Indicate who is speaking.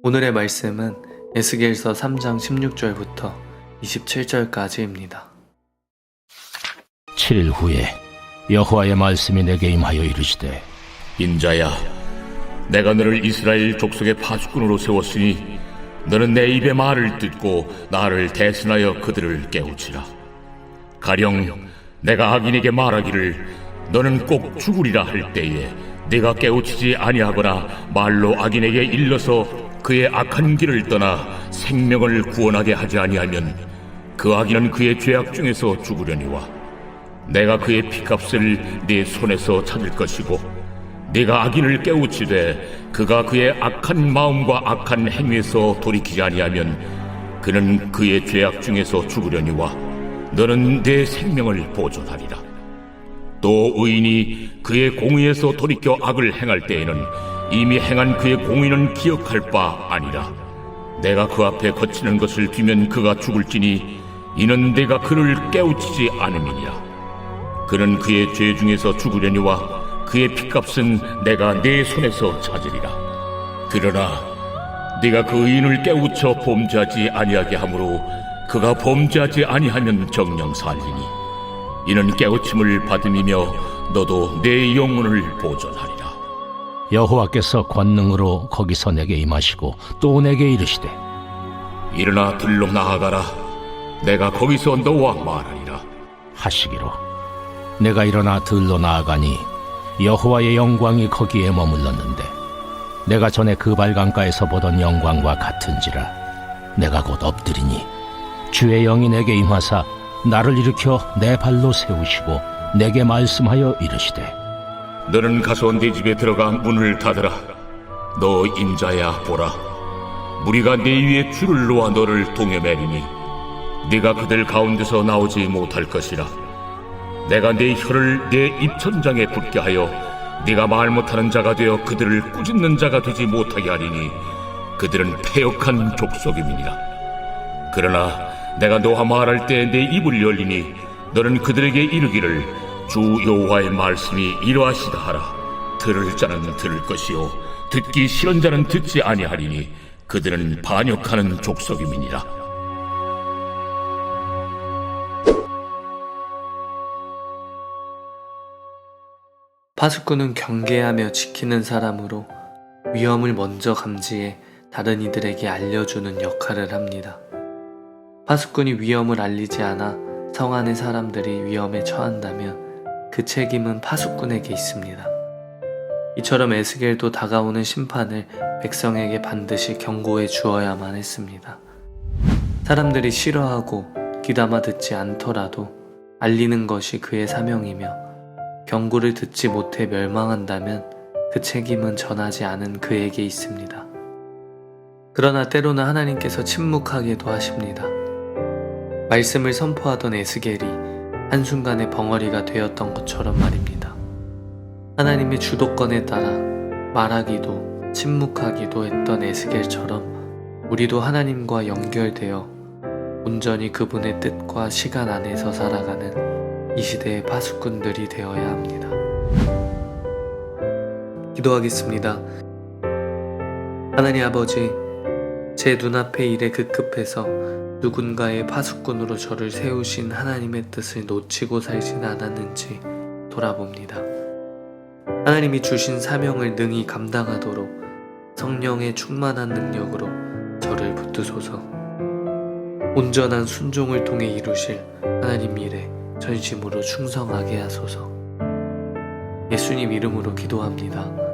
Speaker 1: 오늘의 말씀은 에스겔서 3장 16절부터 27절까지입니다.
Speaker 2: 7일 후에 여호와의 말씀이 내게 임하여 이르시되
Speaker 3: 인자야, 내가 너를 이스라엘 족속의 파수꾼으로 세웠으니 너는 내 입의 말을 듣고 나를 대신하여 그들을 깨우치라. 가령 내가 악인에게 말하기를 너는 꼭 죽으리라 할 때에 내가 깨우치지 아니하거나 말로 악인에게 일러서 그의 악한 길을 떠나 생명을 구원하게 하지 아니하면 그 악인은 그의 죄악 중에서 죽으려니와 내가 그의 피값을 네 손에서 찾을 것이고 네가 악인을 깨우치되 그가 그의 악한 마음과 악한 행위에서 돌이키지 아니하면 그는 그의 죄악 중에서 죽으려니와 너는 내 생명을 보존하리라. 또 의인이 그의 공의에서 돌이켜 악을 행할 때에는 이미 행한 그의 공의는 기억할 바 아니라 내가 그 앞에 거치는 것을 두면 그가 죽을지니 이는 내가 그를 깨우치지 않음이니라 그는 그의 죄 중에서 죽으려니와 그의 피값은 내가 내 손에서 찾으리라. 그러나 네가 그 의인을 깨우쳐 범죄하지 아니하게 하므로 그가 범죄하지 아니하면 정령 살리니 이는 깨우침을 받음이며 너도 내 영혼을 보존하리라.
Speaker 2: 여호와께서 권능으로 거기서 내게 임하시고 또 내게 이르시되
Speaker 3: 일어나 들로 나아가라. 내가 거기서 너와 말하리라.
Speaker 2: 하시기로 내가 일어나 들로 나아가니 여호와의 영광이 거기에 머물렀는데 내가 전에 그 발강가에서 보던 영광과 같은지라 내가 곧 엎드리니 주의 영이 내게 임하사 나를 일으켜 내 발로 세우시고 내게 말씀하여 이르시되
Speaker 3: 너는 가서 네 집에 들어가 문을 닫으라. 너 인자야 보라. 무리가 네 위에 줄을 놓아 너를 동여매리니 네가 그들 가운데서 나오지 못할 것이라. 내가 네 혀를 내 입천장에 붙게 하여 네가 말 못하는 자가 되어 그들을 꾸짖는 자가 되지 못하게 하리니 그들은 패역한 족속임이니라. 그러나 내가 너와 말할 때 내 입을 열리니 너는 그들에게 이르기를 주 여호와의 말씀이 이러하시다 하라. 들을 자는 들을 것이요 듣기 싫은 자는 듣지 아니하리니 그들은 반역하는 족속임이니라.
Speaker 1: 파수꾼은 경계하며 지키는 사람으로 위험을 먼저 감지해 다른 이들에게 알려주는 역할을 합니다. 파수꾼이 위험을 알리지 않아 성 안의 사람들이 위험에 처한다면 그 책임은 파수꾼에게 있습니다. 이처럼 에스겔도 다가오는 심판을 백성에게 반드시 경고해 주어야만 했습니다. 사람들이 싫어하고 귀담아 듣지 않더라도 알리는 것이 그의 사명이며 경고를 듣지 못해 멸망한다면 그 책임은 전하지 않은 그에게 있습니다. 그러나 때로는 하나님께서 침묵하게도 하십니다. 말씀을 선포하던 에스겔이 한순간에 벙어리가 되었던 것처럼 말입니다. 하나님의 주도권에 따라 말하기도 침묵하기도 했던 에스겔처럼 우리도 하나님과 연결되어 온전히 그분의 뜻과 시간 안에서 살아가는 이 시대의 파수꾼들이 되어야 합니다. 기도하겠습니다. 하나님 아버지, 제 눈앞의 일에 급급해서 누군가의 파수꾼으로 저를 세우신 하나님의 뜻을 놓치고 살진 않았는지 돌아봅니다. 하나님이 주신 사명을 능히 감당하도록 성령의 충만한 능력으로 저를 붙드소서. 온전한 순종을 통해 이루실 하나님 일에 전심으로 충성하게 하소서. 예수님 이름으로 기도합니다.